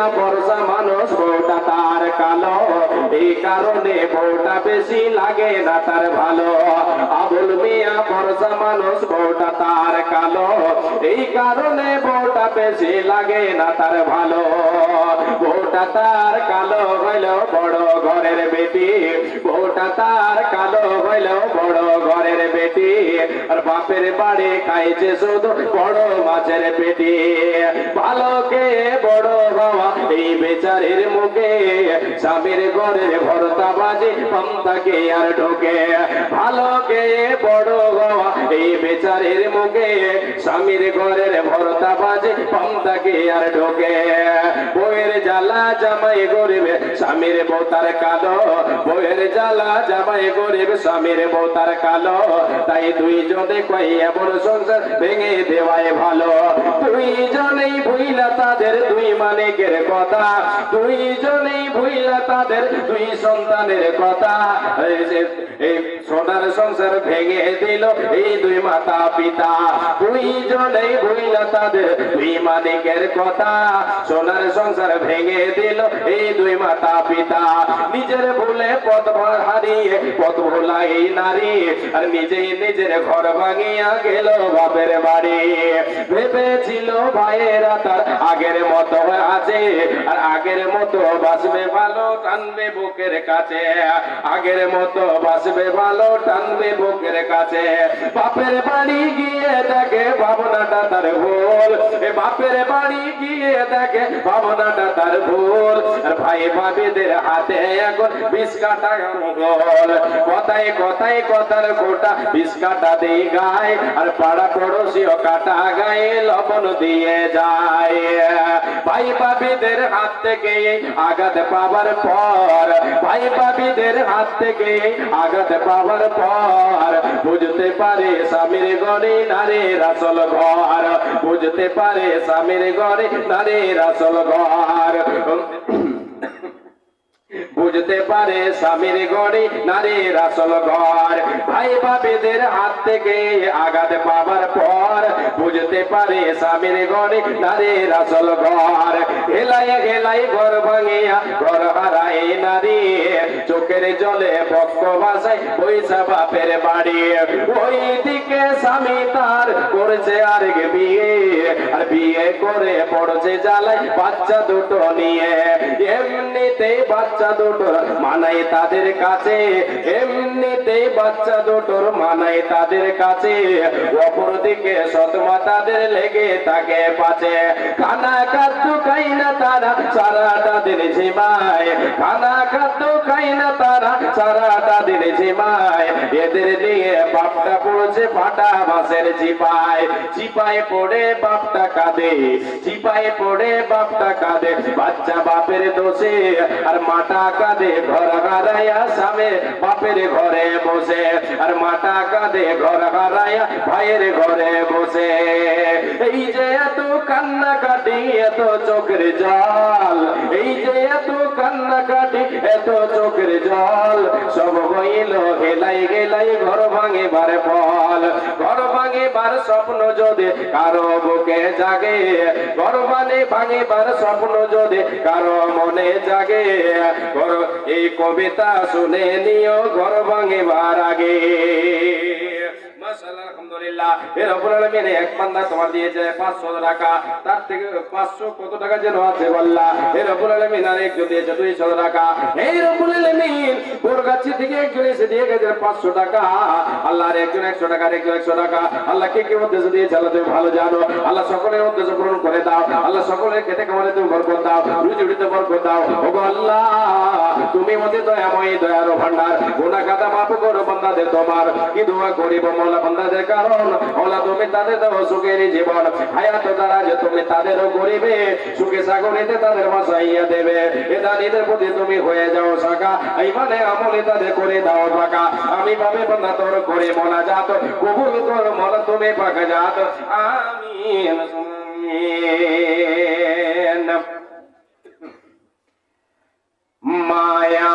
মিয়া বর্ষা মানুষ বউটা তার কালো। এই কারণে বউটা বেশি লাগে না তার ভালো। আবুল মিয়া বর্ষা মানুষ বউটা তার কালো। এই কারণে বউটা বেশি লাগে না তার ভালো। বউটা তার কালো হইল বড় ঘরের বেটি। বউটা তার কালো হইল বড় ঘরের বেটি। আর বাপের বাড়ি খাইছে শুধু বড় মাছের পেটি। ভালো কে বড় বাবা এই বেচারের মুখে? স্বামীর ঘরের ভরতা বাজে পান্তাকে আর ঢোকে। ভালো কে বড় বাবা এই বেচারের মুখে? স্বামীর ঘরের ভরতা বাজে পান্তাকে আর ঢোকে। জ্বালা জামাই গরিবে, স্বামীর বউতার কালো। বইয়ের জ্বালা জামাই গরিব, স্বামীর বউতার কালো। তাই দুইজনে কই এমন সংসার ভেঙে দেওয়ায় ভালো। দুইজনেই ভুইলা তাদের দুই মানিকের কথা। দুইজনেই ভুইলা তাদের দুই সন্তানের কথা। এই সোনার সংসার ভেঙে দিল এই দুই মাতা পিতা। দুইজনেই ভুইলা তাদের দুই মানিকের কথা। সোনার সংসার ভেঙে দিল এই দুই মাতা পিতা। নিজের ভুলে পথ হারিয়ে, পথ ভোলা এই নারী, আর নিজেই নিজের ঘর ভাঙিয়া গেল বাপের বাড়ি। ভেবেছিল ভাইয়েরা তার আগের মতো আছে, আর আগের মতো বাসবে ভালো, টানবে বুকের কাছে। আগের মতো বাসবে ভালো, টানবে বুকের কাছে। বাপের বাড়ি গিয়ে ভাবনাটা তার ভুল। এ বাপের বাড়ি গিয়ে দেখে ভাবনাটা তার ভুল। আর ভাই ভাবিদের হাতে এখন বিষ কাটা কথায় কথায় কথার বিষ কাটা দিয়ে গায়। আর পাড়া পড়োশিও কাটা গায়ে লবণ দিয়ে যায়। ভাই ভাবিদের হাত থেকে আঘাত পাবার পর, ভাই ভাবিদের হাত থেকে আঘাত পাবার পর, বুঝতে পারে স্বামীর গড়ে নারীর আসল ঘর, বুঝতে পারে স্বামীর গড়ে নারীর আসল ঘর। বুঝতে পারে স্বামীর গড়ে নারীর আসল ঘর। ভাই বাবেদের হাত থেকে আঘাত পাবার পর বুঝতে পারে স্বামীর গড়ে নারীর আসল ঘর। হেলাই হেলাই ঘর ভাঙিয়া ঘর হারাই নারী চোখের জলে পক্ষ ভাষায় পয়সা বাপের বাড়ি। ওই দিকে স্বামী তার করেছে আর বিয়ে। আর বিয়ে করে পড়ছে জ্বালায় বাচ্চা দুটো নিয়ে। এমনিতেই বাচ্চা দুটোর মানাই তাদের কাছে। এমনিতেই বাচ্চা দুটোর মানাই তাদের কাছে। অপর দিকে তাদের লেগে তাকে পাছে খানা খাদ্য খাই না তারা সারাটা দিন ঝিমায়। খানা খাদ্য খাই না তারা সারাটা দিন ঝিমায়। এদের দিয়ে বাপটা পড়ছে ফাটা মাসের চিপায় চিপায় পড়ে বাপটা কাঁদে। চিপায় পড়ে বাপটা কাঁদে, বাচ্চা বাপের দোষে, আর মাটা কাঁদে, ঘর হারায়া সামে বাপের ঘরে বসে, আর মাটা কাঁদে, ঘর হারায়া ভাইয়ের ঘরে বসে। এই যে এত কান্না কাটি এত চোখের জল, এই যে এত কান্না কাটি, এত চোখের জল। সব হইল গেলাই গেলাই, ঘর ভাঙে বারে ফল। ঘর ভাঙে বার স্বপ্ন যদি কারও বুকে জাগে, ঘর মানে ভাঙে বার স্বপ্ন যদি কারও মনে জাগে এই কবিতা শুনে নিও, ঘর ভাঙে বার আগে। মাশাআল্লাহ, আলহামদুলিল্লাহ। এর রব্বুল আলামিন এক বান্দা তোমার দিয়েছে 500 টাকা তার থেকে 500 কত টাকা যেন আছে বললা এর রব্বুল আলামিন আর একজন দিয়েছে 200 টাকা এই রব্বুল বোরগাছি থেকে একজন এসে দিয়ে গেছে 500 টাকা। আল্লাহর একজন 100 টাকা একজন 100 টাকা। আল্লাহ কে কি উদ্দেশ্য দিয়েছে আল্লাহ তুমি ভালো জানো? আল্লাহ সকলের উদ্দেশ্য পূরণ করে দাও। আল্লাহ সকলের খেতে খামারে তুমি বরকত দাও। রুজি রুটিতে বরকত দাও। আল্লাহ, তুমি মতে দয়াময়, দয়ার ভান্ডার গুনাহ খাতা মাফ করো বান্দাদের তোমার। কি দোয়া করিব মোলা বান্দাদের কারণ ওলা তুমি তাদের দাও সুখের জীবন। হায়াত দ্বারা যে তুমি তাদেরও করিবে সুখে সাগরিতে তাদের বাসাইয়া দেবে। এ দানিদের প্রতি তুমি হয়ে যাও শাখা। এই মানে আমলে তাদের করে দাও। ফাঁকা আমি ভাবে বান্দা তোর করে মনা যাত কবুল তোর মন তুমি পাকা যাত আমি মায়া